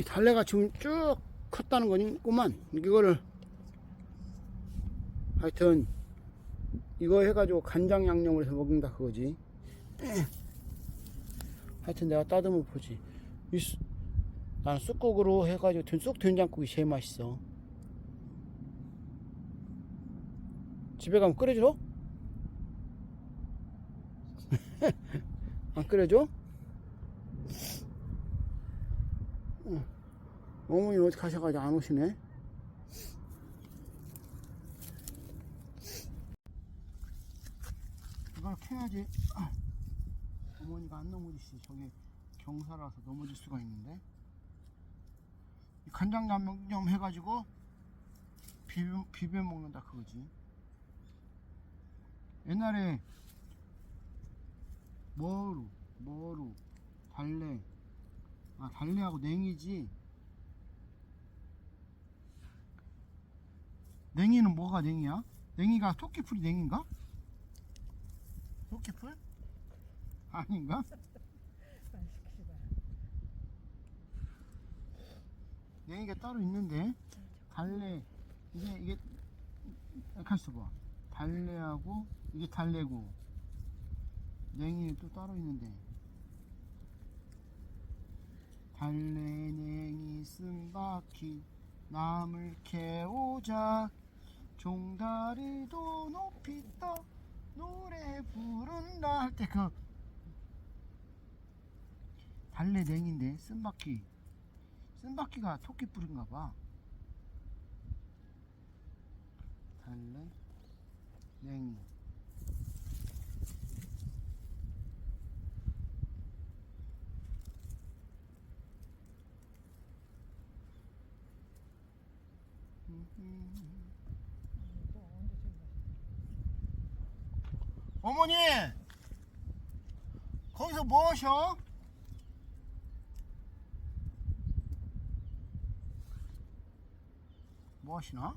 이 달래가 지금 쭉 컸다는 거니구만. 이거를 하여튼 이거 해가지고 간장 양념을 해서 먹는다 그거지. 하여튼 내가 따듬어 보지. 나는 쑥국으로 해가지고 된- 쑥 된장국이 제일 맛있어. 집에 가면 끓여줘? 안 끓여줘? 어머니 어디 가셔가지고 안 오시네? 이걸 캐야지. 아. 어머니가 안 넘어지시. 저기 경사라서 넘어질 수가 있는데. 이 간장 양념 해가지고 비벼, 비벼 먹는다 그거지. 옛날에 머루, 머루, 달래, 아 달래하고 냉이지. 냉이는 뭐가 냉이야? 냉이가 토끼풀이 냉인가? 토끼풀? 아닌가? 냉이가 따로 있는데 달래 이게 이게 가만있어 봐 달래하고 이게 달래고 냉이는 또 따로 있는데 달래 냉이 쓴바퀴 남을 캐오자. 종다리도 높이 떠 노래 부른다 할 때 그 달래 냉인데 쓴바퀴. 쓴바퀴가 토끼 뿔인가 봐. 달래 냉이 어머니 거기서 뭐 하셔? 뭐 하시나?